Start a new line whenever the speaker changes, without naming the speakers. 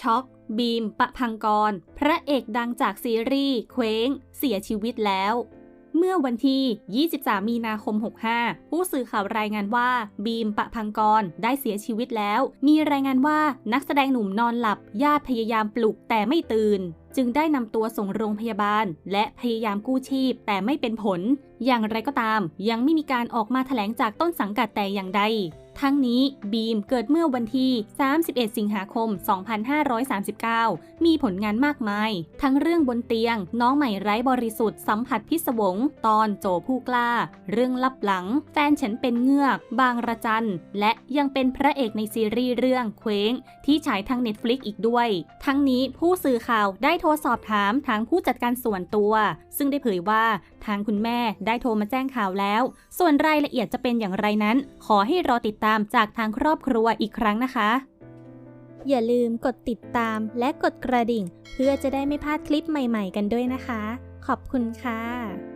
ช็อกบีม ปะพังกร พระเอกดังจากซีรีส์เคว้ง เสียชีวิตแล้ว เมื่อวันที่ 23 มีนาคม 65 ผู้สื่อข่าวรายงานว่า บีม ปะพังกร ได้เสียชีวิตแล้ว มีรายงานว่านักแสดงหนุ่มนอนหลับ ญาติพยายามปลุกแต่ไม่ตื่น จึงได้นำตัวส่งโรงพยาบาล และพยายามกู้ชีพแต่ไม่เป็นผล อย่างไรก็ตาม ยังไม่มีการออกมาแถลงจากต้นสังกัดแต่อย่างใด ทั้งนี้บีมเกิดเมื่อวันที่ 31 สิงหาคม 2539 มีผลงานมากมาย ทั้งเรื่องบนเตียง น้องใหม่ไร้บริสุทธิ์สัมผัสพิศวง ตอนโจผู้กล้า เรื่องลับหลัง แฟนฉันเป็นเงือก บางระจัน และยังเป็นพระเอกในซีรีส์เรื่องเคว้ง ที่ฉายทาง Netflix อีกด้วย ทั้งนี้ผู้สื่อข่าวได้โทรสอบถามทางผู้จัดการส่วนตัว ซึ่งได้เผยว่าทางคุณแม่ได้โทรมาแจ้งข่าวแล้ว ส่วนรายละเอียดจะเป็นอย่างไรนั้น ขอให้รอติดตามจากทางครอบครัวอีกครั้งนะคะ
อย่าลืมกดติดตามและกดกระดิ่ง เพื่อจะได้ไม่พลาดคลิปใหม่ ๆ กันด้วยนะคะ ขอบคุณค่ะ